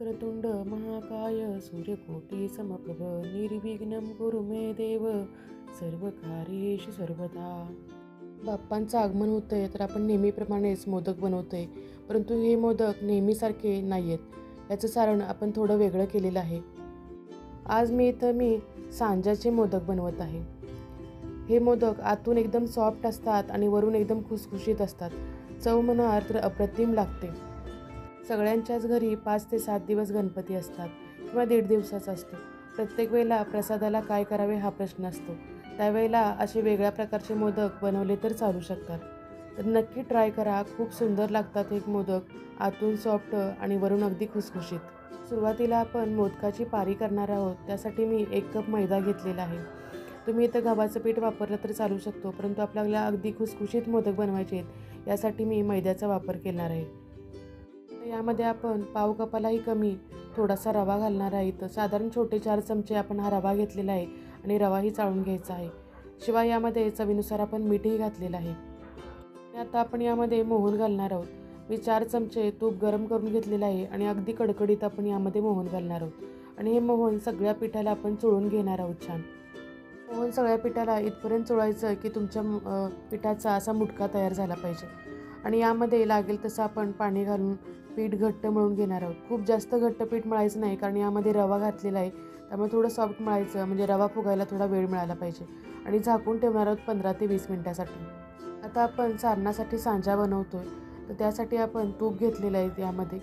वक्रतुंड महाकाय सूर्यकोटी समप्रभ निर्विघ्नं कुरु मे देव सर्व सर्वदा. बाप्पांचं आगमन होतं आहे तर आपण नेहमीप्रमाणेच मोदक बनवतो आहे परंतु हे मोदक नेहमीसारखे नाही आहेत याचं सारण आपण थोडं वेगळं केलेलं आहे. आज मी इथं मी सांजाचे मोदक बनवत आहे. हे मोदक आतून एकदम सॉफ्ट असतात आणि वरून एकदम खुसखुशीत असतात. चव म्हणाल तर अप्रतिम लागते. सगळ्यांच्याच घरी पाच ते सात दिवस गणपती असतात किंवा दीड दिवसाचा असतो. प्रत्येक वेळेला प्रसादाला काय करावे हा प्रश्न असतो. त्यावेळेला असे वेगळ्या प्रकारचे मोदक बनवले तर चालू शकतात. तर नक्की ट्राय करा. खूप सुंदर लागतात एक मोदक. आतून सॉफ्ट आणि वरून अगदी खुसखुशीत. सुरुवातीला आपण मोदकाची पारी करणार आहोत. त्यासाठी मी एक कप मैदा घेतलेला आहे. तुम्ही इथं गव्हाचं पीठ वापरलं तर चालू शकतो. परंतु आपल्याला अगदी खुसखुशीत मोदक बनवायचे आहेत. यासाठी मी मैद्याचा वापर केणार आहे. तर यामध्ये आपण पाव कपालाही कमी थोडासा रवा घालणार आहे. इथं साधारण छोटे चार चमचे आपण हा रवा घेतलेला आहे आणि रवाही चाळून घ्यायचा आहे. शिवाय यामध्ये चवीनुसार आपण मीठही घातलेलं आहे. आणि आता आपण यामध्ये मोहन घालणार आहोत. मी चार चमचे तूप गरम करून घेतलेलं आहे आणि अगदी कडकडीत आपण यामध्ये मोहन घालणार आहोत. आणि हे मोहन सगळ्या पिठाला आपण चोळून घेणार आहोत छान. मोहन सगळ्या पिठाला इथपर्यंत चोळायचं की तुमच्या पिठाचा असा मुटका तयार झाला पाहिजे. आणि यामध्ये लागेल तसं आपण पाणी घालून पीठ घट्ट मळून घेणार आहोत. खूप जास्त घट्ट पीठ मळायचं नाही कारण यामध्ये रवा घातलेला आहे. त्यामुळे थोडं सॉफ्ट मळायचं म्हणजे रवा फुगायला थोडा वेळ मिळाला पाहिजे. आणि झाकून ठेवणार आहोत पंधरा ते वीस मिनटासाठी. आता आपण सारणासाठी सांजा बनवतो आहे तर त्यासाठी आपण तूप घेतलेलं आहे यामध्ये.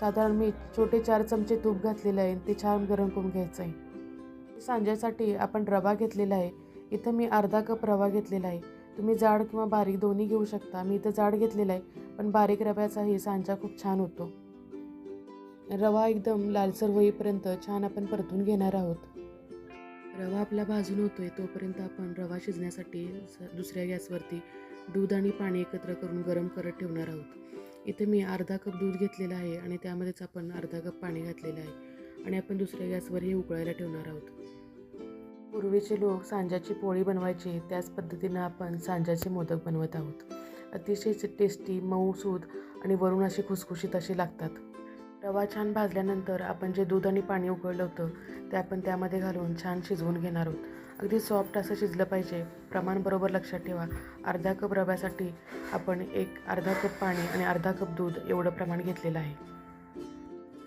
साधारण मी छोटे चार चमचे तूप घातलेलं आहे ते छान गरम करून घ्यायचं आहे. सांज्यासाठी आपण रवा घेतलेला आहे. इथं मी अर्धा कप रवा घेतलेला आहे. तुम्ही जाड किंवा बारीक दोन्ही घेऊ शकता. मी इथं जाड घेतलेला आहे पण बारीक रव्याचाही सांजा खूप छान होतो. रवा एकदम लालसर होईपर्यंत छान आपण परतून घेणार आहोत. रवा आपला भाजून होतोय तोपर्यंत आपण रवा शिजण्यासाठी स- दुसऱ्या गॅसवरती दूध आणि पाणी एकत्र करून गरम करत ठेवणार आहोत. इथे मी अर्धा कप दूध घेतलेलं आहे आणि त्यामध्येच आपण अर्धा कप पाणी घातलेलं आहे. आणि आपण दुसऱ्या गॅसवर हे उकळायला ठेवणार आहोत. पूर्वीचे लोक सांज्याची पोळी बनवायची त्याच पद्धतीनं आपण सांज्याचे मोदक बनवत आहोत. अतिशय टेस्टी मऊसूद आणि वरून असे खुसखुशीत असे लागतात. रवा छान भाजल्यानंतर आपण जे दूध आणि पाणी उकळलं होतं ते आपण त्यामध्ये घालून छान शिजवून घेणार आहोत. अगदी सॉफ्ट असं शिजलं पाहिजे. प्रमाण बरोबर लक्षात ठेवा. अर्धा कप रव्यासाठी आपण एक अर्धा कप पाणी आणि अर्धा कप दूध एवढं प्रमाण घेतलेलं आहे.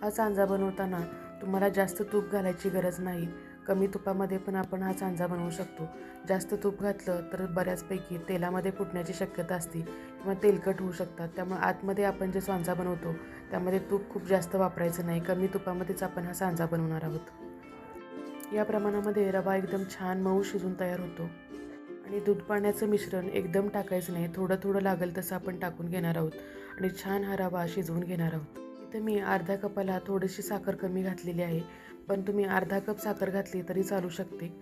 हा सांजा बनवताना तुम्हाला जास्त तूप घालायची गरज नाही. कमी तुपामध्ये पण आपण हा सांजा बनवू शकतो. जास्त तूप घातलं तर बऱ्याचपैकी तेलामध्ये फुटण्याची शक्यता असते किंवा तेलकट होऊ शकतात. त्यामुळे आतमध्ये आपण जे सांजा बनवतो त्यामध्ये तूप खूप जास्त वापरायचं नाही. कमी तुपामध्येच आपण हा सांजा बनवणार आहोत. या प्रमाणामध्ये रवा एकदम छान मऊ शिजून तयार होतो. आणि दूध पाण्याचं मिश्रण एकदम टाकायचं नाही. थोडं थोडं लागेल तसं आपण टाकून घेणार आहोत. आणि छान हा रवा शिजवून घेणार आहोत. इथं मी अर्ध्या कपाला थोडीशी साखर कमी घातलेली आहे. पण तुम्ही अर्धा कप साखर घातली तरी चालू शकते.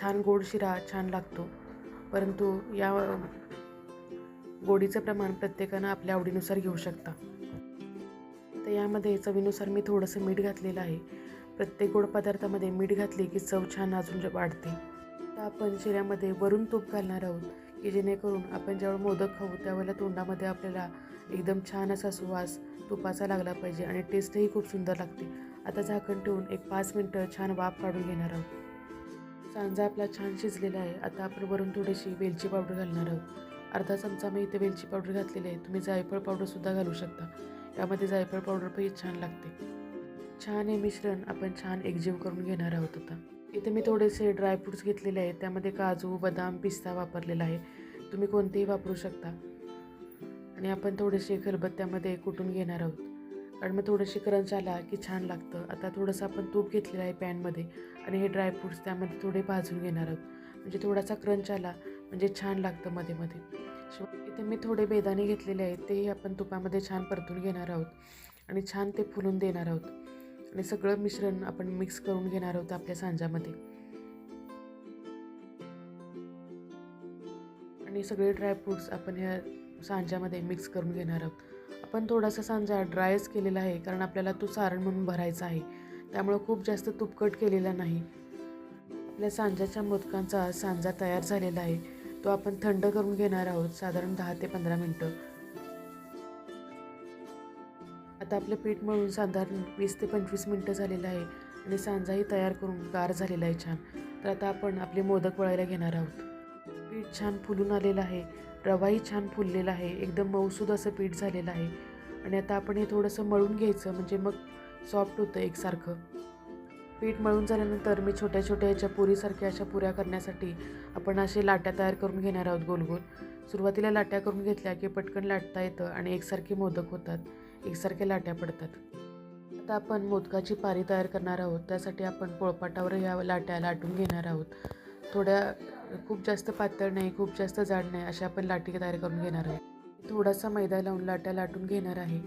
छान गोड शिरा छान लागतो. परंतु या गोडीचं प्रमाण प्रत्येकानं आपल्या आवडीनुसार घेऊ शकता. तर यामध्ये चवीनुसार मी थोडंसं मीठ घातलेलं आहे. प्रत्येक गोड पदार्थामध्ये मीठ घातले की चव छान अजून वाढते. तर आपण शिऱ्यामध्ये वरून तूप घालणार आहोत की जेणेकरून आपण ज्यावेळेला मोदक खाऊ त्यावेळेला तोंडामध्ये आपल्याला एकदम छान असा सुवास तुपाचा लागला पाहिजे आणि टेस्टही खूप सुंदर लागते. आता झाकण ठेवून एक पाच मिनटं छान वाफ काढून घेणार आहोत. सांजा आपला छान शिजलेला आहे. आता आपण वरून थोडीशी वेलची पावडर घालणार आहोत. अर्धा चमचा मी इथे वेलची पावडर घातलेली आहे. तुम्ही जायफळ पावडरसुद्धा घालू शकता. यामध्ये जायफळ पावडर पण छान लागते. छान हे मिश्रण आपण छान एकजीव करून घेणार आहोत आता. इथे मी थोडेसे ड्रायफ्रूट्स घेतलेले आहेत. त्यामध्ये काजू बदाम पिस्ता वापरलेला आहे. तुम्ही कोणतेही वापरू शकता. आणि आपण थोडेसे खलबत्त्यामध्ये कुटून घेणार आहोत? कारण मग थोडंशी क्रंच आला की छान लागतं. आता थोडंसं आपण तूप घेतलेलं आहे पॅनमध्ये आणि हे ड्रायफ्रूट्स त्यामध्ये थोडे भाजून घेणार आहोत. म्हणजे थोडासा क्रंच आला म्हणजे छान लागतं मध्ये मध्ये शिवाय इथे मी थोडे बेदाणे घेतलेले आहेत तेही आपण तुपामध्ये छान परतून घेणार आहोत. आणि छान ते फुलून देणार आहोत. आणि सगळं मिश्रण आपण मिक्स करून घेणार आहोत आपल्या सांजामध्ये आणि सगळे ड्रायफ्रूट्स आपण ह्या सांजामध्ये मिक्स करून घेणार आहोत. आपण थोडासा सांजा ड्रायच केलेला आहे कारण आपल्याला तो सारण म्हणून भरायचा आहे. त्यामुळं खूप जास्त तुपकट केलेला नाही. आपल्या सांजाच्या मोदकांचा सांजा तयार झालेला आहे. तो आपण थंड करून घेणार आहोत साधारण दहा ते पंधरा मिनटं. आता आपलं पीठ मळून साधारण वीस ते पंचवीस मिनटं झालेलं आहे आणि सांजाही तयार करून गार झालेला आहे छान. तर आता आपण आपले मोदक वळायला घेणार आहोत. पीठ छान फुलून आलेलं आहे. रवाही छान फुललेला आहे. एकदम मऊसूद असं पीठ झालेलं आहे. आणि आता आपण हे थोडंसं मळून घ्यायचं. म्हणजे मग सॉफ्ट होतं एकसारखं. पीठ मळून झाल्यानंतर मी छोट्या छोट्या ह्याच्या पुरीसारख्या अशा पुऱ्या करण्यासाठी आपण असे लाट्या तयार करून घेणार आहोत गोल गोल सुरुवातीला लाट्या करून घेतल्या की पटकन लाटता येतं आणि एकसारखे मोदक होतात. एकसारख्या लाट्या पडतात. आता आपण मोदकाची पारी तयार करणार आहोत. त्यासाठी आपण पोळपाटावर ह्या लाट्या लाटून घेणार आहोत. थोड्या खूप जास्त पातळ नाही खूप जास्त जाड नाही अशा आपण लाटी तयार करून घेणार आहोत थोडासा मैदा लावून लाट्या लाटून घेणार आहे.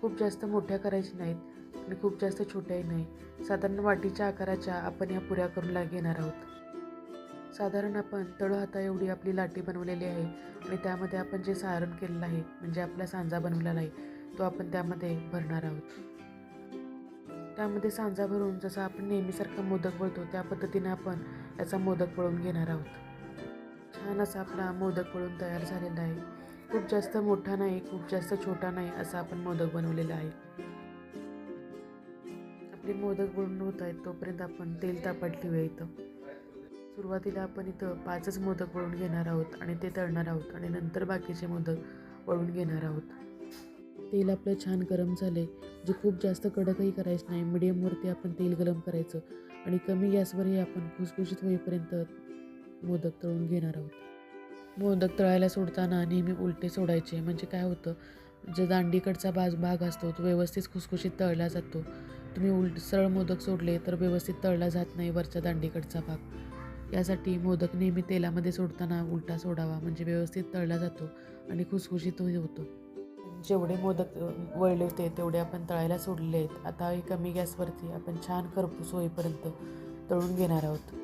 खूप जास्त मोठ्या करायच्या नाहीत. आणि खूप जास्त छोट्याही नाही. साधारण वाटीच्या आकाराच्या आपण या पुऱ्या करून ला घेणार आहोत. साधारण आपण तळ हाता एवढी आपली लाटी बनवलेली आहे. आणि त्यामध्ये आपण जे सारण केलेलं आहे म्हणजे आपला सांजा बनवलेला आहे तो आपण त्यामध्ये भरणार आहोत. त्यामध्ये सांजा भरून जसं आपण नेहमीसारखा मोदक वळतो त्या पद्धतीने आपण याचा मोदक वळून घेणार आहोत. छान असा आपला मोदक वळून तयार झालेला आहे. खूप जास्त मोठा नाही खूप जास्त छोटा नाही असा आपण मोदक बनवलेला आहे. आपले मोदक वळून होत आहेत तोपर्यंत आपण तेल तापट ठेवूया इथं. सुरुवातीला आपण इथं पाचच मोदक वळून घेणार आहोत आणि ते तळणार आहोत आणि नंतर बाकीचे मोदक वळून घेणार आहोत. तेल आपलं छान गरम झाले जे खूप जास्त कडकही करायचं नाही मिडियमवरती आपण तेल गरम करायचं. आणि कमी गॅसवरही आपण खुसखुशीत होईपर्यंत मोदक तळून घेणार आहोत. मोदक तळायला सोडताना नेहमी उलटे सोडायचे. म्हणजे काय होतं जे दांडीकडचा बाज भाग असतो तो व्यवस्थित खुसखुशीत तळला जातो. तुम्ही उलट सरळ मोदक सोडले तर व्यवस्थित तळला जात नाही वरच्या दांडीकडचा भाग. यासाठी मोदक नेहमी तेलामध्ये सोडताना उलटा सोडावा. म्हणजे व्यवस्थित तळला जातो आणि खुसखुशीतही होतो. जेवढे मोदक वळले होते तेवढे आपण तळायला सोडले आहेत. आता हे कमी गॅसवरती आपण छान खरपूस होईपर्यंत तळून घेणार आहोत.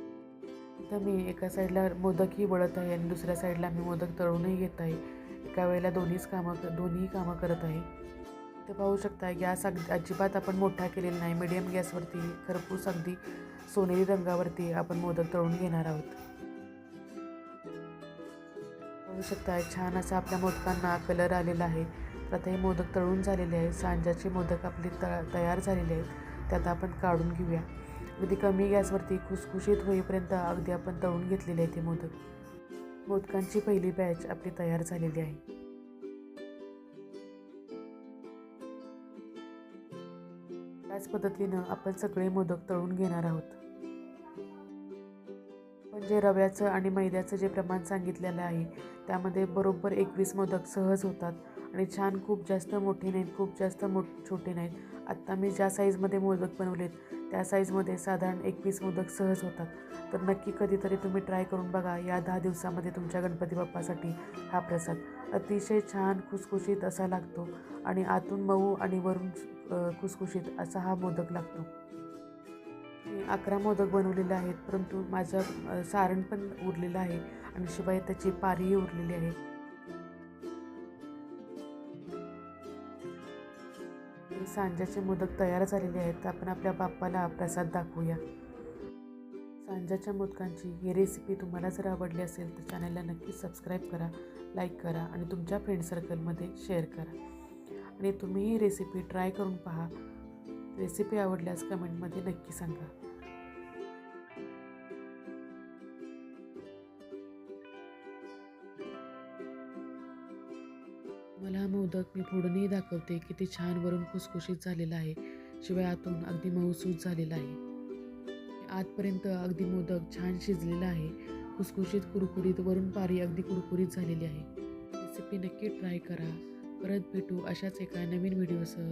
आता मी एका साईडला मोदकही वळत आहे आणि दुसऱ्या साईडला मी मोदक तळूनही घेत आहे. एका वेळेला दोन्हीच कामं दोन्हीही कामं करत आहे. ते पाहू शकता गॅस अगदी अजिबात आपण मोठा केलेला नाही. मिडियम गॅसवरती खरपूस अगदी सोनेरी रंगावरती आपण मोदक तळून घेणार आहोत. पाहू शकता छान असा आपल्या मोदकांना कलर आलेला आहे. आता हे मोदक तळून झालेले आहे सांजाचे मोदक आपली त तयार झालेले आहेत. त्यात आपण काढून घेऊया. अगदी कमी गॅसवरती खुसखुशीत होईपर्यंत अगदी आपण तळून घेतलेले आहेत ते मोदक. मोदकांची पहिली बॅच आपली तयार झालेली आहे. त्याच पद्धतीनं आपण सगळे मोदक तळून घेणार आहोत. पण जे रव्याचं आणि मैद्याचं जे प्रमाण सांगितलेलं आहे त्यामध्ये बरोबर एकवीस मोदक सहज होतात. आणि छान खूप जास्त मोठे नाहीत खूप जास्त मो छोटे नाहीत. आत्ता मी ज्या साईजमध्ये मोदक बनवलेत त्या साईजमध्ये साधारण एकवीस मोदक सहज होतात. तर नक्की कधीतरी तुम्ही ट्राय करून बघा या दहा दिवसामध्ये तुमच्या गणपती बाप्पासाठी हा प्रसाद. अतिशय छान खुसखुशीत असा लागतो आणि आतून मऊ आणि वरून खुसखुशीत असा हा मोदक लागतो. मी अकरा मोदक बनवलेले आहेत परंतु माझं सारण पण उरलेलं आहे आणि शिवाय त्याची पारीही उरलेली आहे. सांजाचे मोदक तयार झालेले आहेत. तर आपण आपल्या बाप्पाला प्रसाद दाखवूया. सांजाच्या मोदकांची ही रेसिपी तुम्हाला जर आवडली असेल तर चॅनलला नक्की सबस्क्राईब करा लाईक करा आणि तुमच्या फ्रेंड सर्कलमध्ये शेअर करा. आणि तुम्ही ही रेसिपी ट्राय करून पहा. रेसिपी आवडल्यास कमेंटमध्ये नक्की सांगा. मोदक मी फोडूनही दाखवते किती छान वरून खुसखुशीत झालेला आहे. शिवाय आतून अगदी मऊसूत झालेला आहे. आतपर्यंत अगदी मोदक छान शिजलेला आहे. खुसखुशीत कुरकुरीत वरून पारी अगदी कुरकुरीत झालेली आहे. रेसिपी नक्की ट्राय करा. परत भेटू अशाच एका नवीन व्हिडिओसह.